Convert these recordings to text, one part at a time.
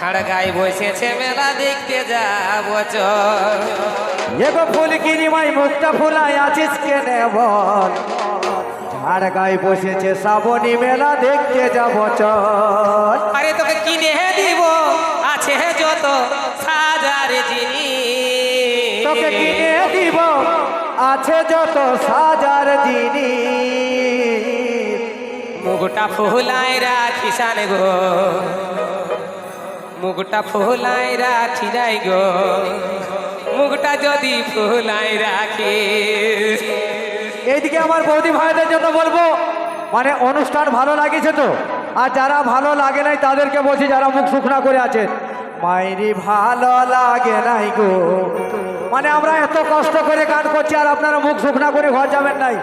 ঝাড় গায়ে বসেছে মেলা দেখতে যাব এগো ফুল কিনিমাই মুখটা ফুলাই আছিস কেনে বল? গায়ে বসেছে শ্রাবণী মেলা দেখতে যাব চল আরে তোকে কিনে দিব আছে যত সাজার জিনিস। তোকে কিনে দিব আছে যত সাজার জিনিস। মুগটা ফুলাই রাখি সানে গো। মুগটা ফুলাই রাখি যাই গো। মুগটা যদি ফুলাই রাখি এইদিকে আমার বৌদি ভাইদের জন্য বলব মানে অনুষ্ঠান ভালো লাগেছে তো? আর যারা ভালো লাগে নাই তাদেরকে বলছি যারা মুখ শুকনা করে আছেন মাইরি ভালো লাগে নাই গো। মানে আমরা এত কষ্ট করে গান করছি আর আপনারা মুখ শুকনা করে ঘর যাবেন নাই।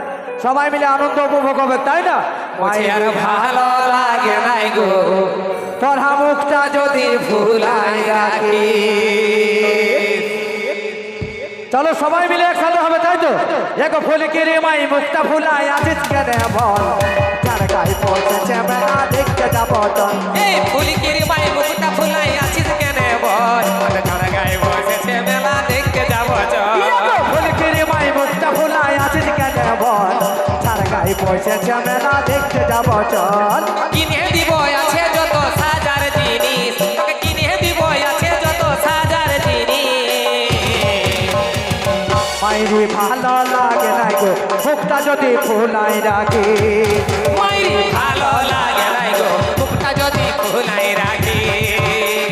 সবাই মিলে আনন্দ উপভোগ হবে তাই না? ভালো লাগে নাই গো। তোরা মুখটা যদি ফুলাই রাখি। চলো সবাই মিলে একসাথে হবে তাই তো? এক ফুল কিরে মাই মুখটা ফুলাই আছিস কেন বল যার গায়ে পৌঁছেছে মেলা দেখতে যাব চল এই ফুলি কিরি মাই মুগটা ফুলাই আছিস কেন বল আরে গায়ে বসেছে মেলা দেখতে যাব চল ফুল কিরে মাই মুখটা ফুলাই আছিস কেন বল যার গায়ে পৌঁছেছে মেলা দেখতে যাব চল কিনে মাইরি ভালো লাগে না গো। মুখটা যদি ফুলাই রাখি। মাইরি ভালো লাগে নাই গো মুখটা যদি ফুলাই রাখি।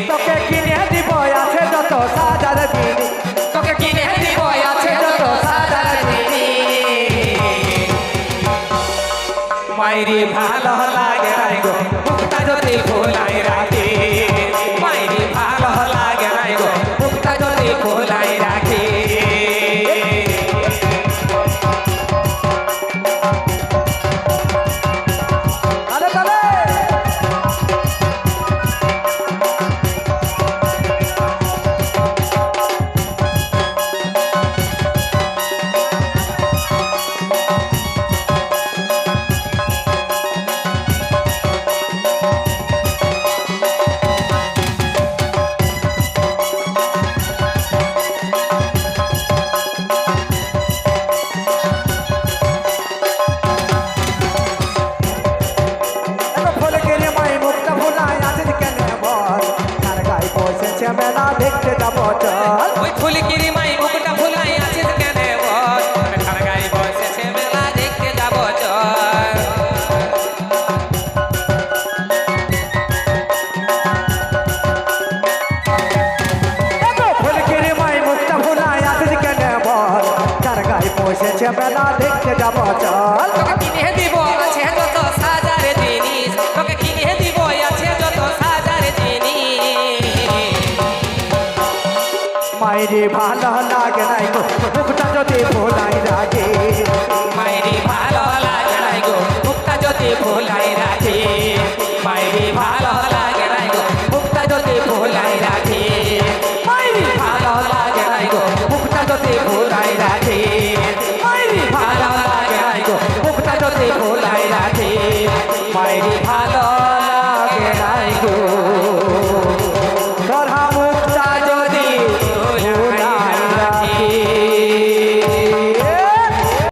তোকে কিনে দিব আছে যত সাজার জিনিস তোকে কিনে দিব আছে যত সাজার জিনিস মাইরি ভালো লাগে নাই গো মুখটা যদি ফুলাই রাখি। ফুলকিরি মাই মুখটা ফুলাই আছিস কেন গায়ে বসেছে মেলা, দেখতে যাব চল। এত ফুল কিনে মাই মুখটা ফুলাই আছিস কেন বল? গায়ে পৌঁছেছে মেলা, দেখতে যাব চল। মাইরে ভালো লাগে নাই গো, মুখটা যদি ফুলাই রাখে। মাইরি ভালো লাগে নাই গো, মুখটা যদি ফুলাই রাখি। মাইরি ভালো লাগে নাই গো, মুখটা যদি ফুলাই রাখি। মাইরি ভালো লাগে নাই গো, মুখটা যদি ফুলাই রাখি। মাইরি ভালো লাগে নাই গো, মুখটা যদি ফুলাই রাখি। মাইরি ভালো